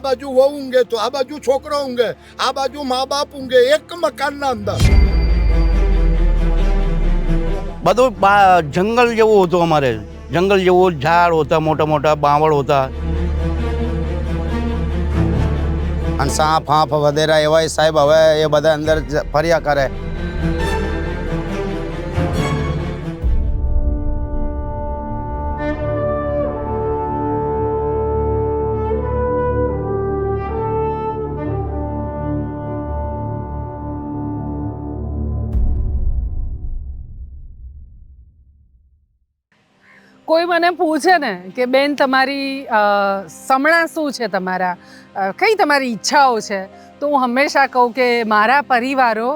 આ બાજુ વહુ ઊંઘે તો આ બાજુ છોકરો ઊંઘે આ બાજુ મા બાપ ઊંઘે એક મકાનના અંદર બધું બા- જંગલ જેવું હતું અમારે જંગલ જેવું ઝાડ હોતા મોટા મોટા બાવળ હોતા અને સાપ હાંફ વધેરા એવા સાહેબ હવે એ બધા અંદર જ ફર્યા કરે કોઈ મને પૂછે ને કે, બેન, તમારી સમણા શું છે તમારા? કઈ તમારી ઈચ્છાઓ છે? તો હું હંમેશા કહું કે, મારા પરિવારો,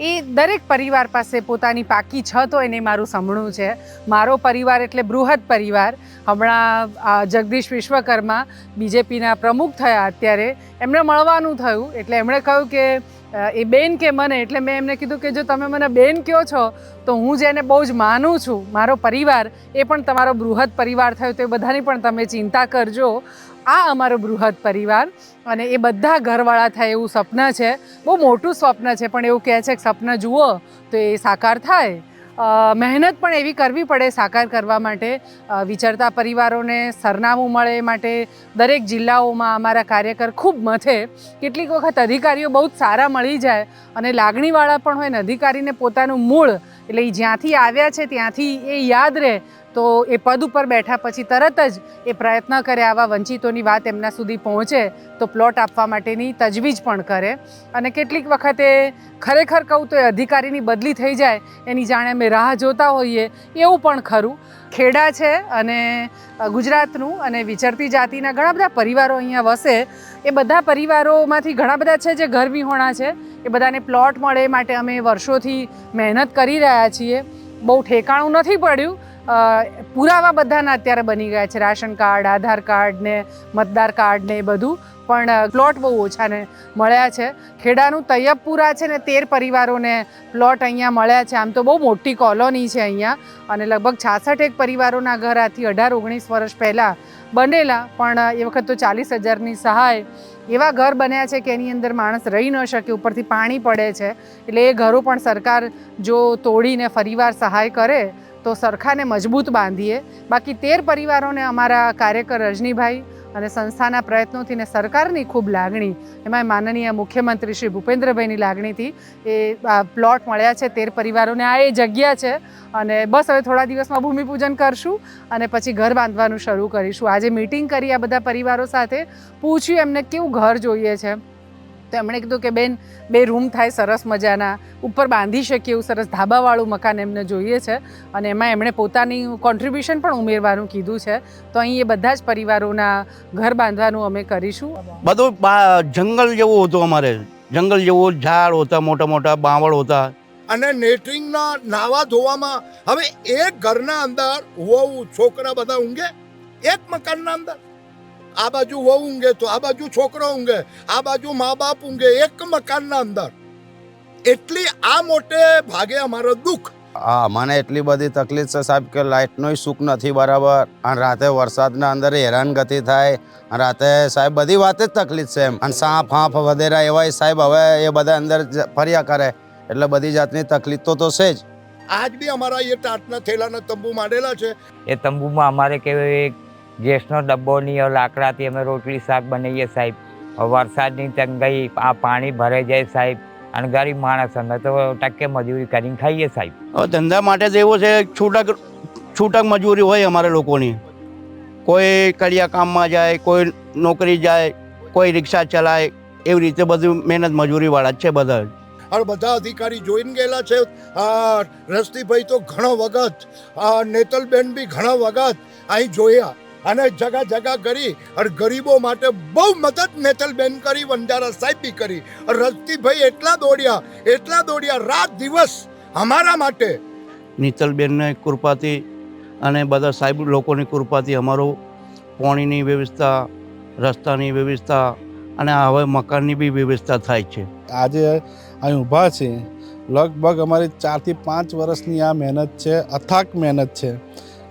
એ દરેક પરિવાર પાસે પોતાની પાકી છત હોય ને એ મારું સમણું છે. મારો પરિવાર એટલે બૃહદ પરિવાર. હમણાં જગદીશ વિશ્વકર્મા બીજેપીના પ્રમુખ થયા અત્યારે. એમણે મળવાનું થયું. એટલે એમણે કહ્યું કે એ બેન કે મને, એટલે મેં એમને કીધું કે જો તમે મને બેન કહો છો, તો હું જેને બહુ જ માનું છું, મારો પરિવાર, એ પણ તમારો બૃહદ પરિવાર થયો, તો એ બધાની પણ તમે ચિંતા કરજો. આ અમારો બૃહદ પરિવાર અને એ બધા ઘરવાળા થાય એવું સ્વપ્ન છે. બહુ મોટું સ્વપ્ન છે, પણ એવું કહે છે કે, સ્વપ્ન જુઓ, તો એ સાકાર થાય. મહેનત પણ એવી કરવી પડે સાકાર કરવા માટે. વિચારતા પરિવારોને સરનામું મળે માટે દરેક જિલ્લાઓમાં અમારા કાર્યકર ખૂબ મથે. કેટલીક વખત અધિકારીઓ બહુ જ સારા મળી જાય અને લાગણીવાળા પણ હોય ને અધિકારીને પોતાનું મૂળ એટલે એ જ્યાંથી આવ્યા છે, ત્યાંથી એ યાદ રહે. તો એ પદ ઉપર બેઠા પછી તરત જ એ પ્રયત્ન કરે આવા વંચિતોની વાત એમના સુધી પહોંચે, તો પ્લોટ આપવા માટેની તજવીજ પણ કરે. અને કેટલીક વખતે ખરેખર કહું તો એ અધિકારીની બદલી થઈ જાય, એની જાણે અમે રાહ જોતા હોઈએ, એવું પણ ખરું. ખેડા છે અને ગુજરાતનું અને વિચરતી જાતિના ઘણા બધા પરિવારો અહીંયા વસે. એ બધા પરિવારોમાંથી ઘણા બધા છે જે ઘર વિહોણા છે. એ બધાને પ્લોટ મળે માટે અમે વર્ષોથી મહેનત કરી રહ્યા છીએ. બહુ ઠેકાણું નથી પડ્યું પુરાવા બધાના અત્યારે બની ગયા છે. રાશન કાર્ડ, આધાર કાર્ડ ને મતદાર કાર્ડ ને એ બધું. પણ પ્લોટ બહુ ઓછાને મળ્યા છે. ખેડાનું તૈયબપુરા છે ને તેર પરિવારોને પ્લોટ અહીંયા મળ્યા છે. આમ તો બહુ મોટી કોલોની છે અહીંયા. અને લગભગ છાસઠ એક પરિવારોના ઘર આથી અઢાર, ઓગણીસ વર્ષ પહેલાં બનેલા. પણ એ વખત તો ચાલીસ હજારની સહાય એવા ઘર બન્યા છે કે એની અંદર માણસ રહી ન શકે, ઉપરથી પાણી પડે છે. એટલે એ ઘરો પણ સરકાર જો તોડીને ફરીવાર સહાય કરે તો સરખાને મજબૂત બાંધીએ. બાકી તેર પરિવારોને અમારા કાર્યકર રજનીભાઈ અને સંસ્થાના પ્રયત્નોથી ને સરકારની ખૂબ લાગણી એમાં માનનીય મુખ્યમંત્રી શ્રી ભૂપેન્દ્રભાઈની લાગણીથી એ પ્લોટ મળ્યા છે. તેર પરિવારોને આ એ જગ્યા છે અને બસ હવે થોડા દિવસમાં ભૂમિપૂજન કરશું અને પછી ઘર બાંધવાનું શરૂ કરીશું. આજે મિટિંગ કરી આ બધા પરિવારો સાથે. પૂછ્યું એમને કેવું ઘર જોઈએ છે. તો એમણે કીધું કે બેન બે રૂમ થાય સરસ મજાના. ઉપર બાંધી શકીએ એવું સરસ ધાબાવાળું મકાન એમને જોઈએ છે. અને એમાં એમણે પોતાની કોન્ટ્રીબ્યુશન પણ ઉમેરવાનું કીધું છે. તો અહીં એ બધા જ પરિવારોના ઘર બાંધવાનું અમે કરીશું. બધું બા- જંગલ જેવું હતું અમારે. જંગલ જેવું ઝાડ હોતા મોટા મોટા બાવળ હોતા. અને નેટરિંગના નાવા ધોવામાં હવે એક ઘરના અંદર હોવું છોકરા બધા ઊંઘે એક મકાનના અંદર. આ બાજુ વહુ ઊંઘે તો આ બાજુ છોકરો ઊંઘે આ બાજુ મા બાપ ઊંઘે એક મકાનના અંદર. એટલી આ મોટે ભાગે અમારો દુઃખ. હા મને એટલી બધી તકલીફ છે સાહેબ કે લાઇટનોય સુખ નથી બરાબર અને રાતે વરસાદના અંદર હેરાનગતિ થાય અને રાતે સાહેબ બધી વાતે જ તકલીફ છે એમ. અને સાપ હાંફ વધેરા એવા સાહેબ હવે એ બધા અંદર જ ફર્યા કરે એટલે બધી જાતની તકલીફ તો તો છે જ. આજ બી અમારા એ ટાટના થેલાના તંબુ માંડેલા છે. એ તંબુમાં અમારે કે એક ગેસનો ડબ્બો નહીં હોય લાકડાથી અમે રોટલી શાક બનાવીએ સાહેબ. વરસાદની તંગાઈ આ પાણી ભરાઈ જાય સાહેબ. અને ગરીબ માણસ અમે તો ટકે મજૂરી કરીને ખાઈએ સાહેબ. હવે ધંધા માટે તો એવું છે છૂટક છૂટક મજૂરી હોય અમારે લોકોની. કોઈ કડિયા કામમાં જાય કોઈ નોકરી જાય કોઈ રિક્ષા ચલાય એવી રીતે બધું મહેનત મજૂરીવાળા જ છે બધા. અને બધા અધિકારી જોઈને ગયેલા છે આ રસ્તીભાઈ તો ઘણો વખત આ નેતલબેન બી ઘણા વખત અહીં જોયા. અને જગા જગા કરી અને ગરીબો માટે બહુ મદદ નેતલબેન કરી વંજારા સાહેબ બી કરી રજતીભાઈ એટલા દોડ્યા એટલા દોડ્યા રાત દિવસ અમારા માટે. નીતલબેનની કૃપાથી અને બધા સાહેબ લોકોની કૃપાથી અમારું પાણીની વ્યવસ્થા રસ્તાની વ્યવસ્થા અને હવે મકાનની બી વ્યવસ્થા થાય છે. આજે અહીં ઊભા છે લગભગ અમારી ચારથી પાંચ વર્ષની આ મહેનત છે અથાક મહેનત છે.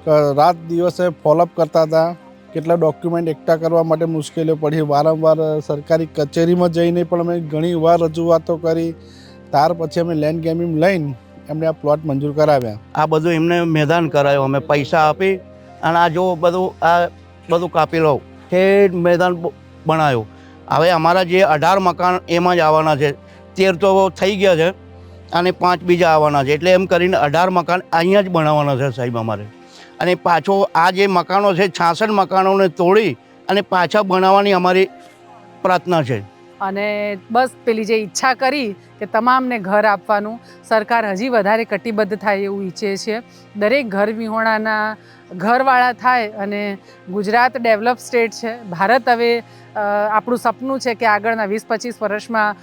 રાત દિવસે ફોલોઅપ કરતા હતા. કેટલા ડોક્યુમેન્ટ એકઠા કરવા માટે મુશ્કેલીઓ પડી. વારંવાર સરકારી કચેરીમાં જઈને પણ અમે ઘણી વાર રજૂઆતો કરી. ત્યાર પછી અમે લેન્ડ ગેમિંગ લઈને એમને આ પ્લોટ મંજૂર કરાવ્યા. આ બધું એમને મેદાન કરાયો. અમે પૈસા આપી અને આ જો બધું, આ બધું કાપી લઉં. તે મેદાન બનાવ્યું હવે અમારા જે અઢાર મકાન એમાં જ આવવાના છે. તેર તો થઈ ગયા છે અને પાંચ બીજા આવવાના છે. એટલે એમ કરીને અઢાર મકાન અહીંયા જ બનાવવાના છે સાહેબ અમારે. અને પાછો આ જે મકાનો છે, છાસઠ મકાનોને તોડી અને પાછા બનાવવાની અમારી પ્રાર્થના છે. અને બસ પેલી જે ઈચ્છા કરી કે તમામને ઘર આપવાનું. સરકાર હજી વધારે કટિબદ્ધ થાય એવું ઈચ્છે છે. દરેક ઘર વિહોણાના ઘરવાળા થાય અને ગુજરાત ડેવલપ સ્ટેટ છે. ભારત હવે આપણું સપનું છે કે આગળના વીસ પચીસ વર્ષમાં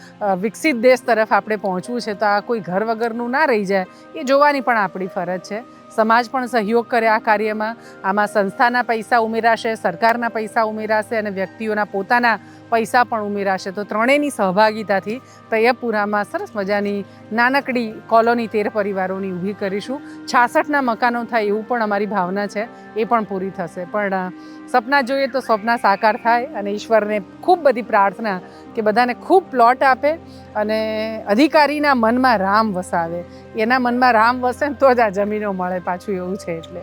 વિકસિત દેશ તરફ આપણે પહોંચવું છે. તો આ કોઈ ઘર વગરનું ના રહી જાય. એ જોવાની પણ આપણી ફરજ છે. સમાજ પણ સહયોગ કરે આ કાર્યમાં. આમાં સંસ્થાના પૈસા ઉમેરાશે, સરકારના પૈસા ઉમેરાશે અને વ્યક્તિઓના પોતાના પૈસા પણ ઉમેરાશે. તો ત્રણેયની સહભાગિતાથી તૈયબપુરામાં સરસ મજાની નાનકડી કોલોની તેર પરિવારોની ઊભી કરીશું. છાસઠના મકાનો થાય એવું પણ અમારી ભાવના છે. એ પણ પૂરી થશે. પણ સપના જોઈએ તો સ્વપ્ના સાકાર થાય અને ઈશ્વરને ખૂબ બધી પ્રાર્થના કે બધાને ખૂબ પ્લોટ આપે અને અધિકારીના મનમાં રામ વસાવે. એના મનમાં રામ વસે તો જ આ જમીનો મળે પાછું એવું છે એટલે.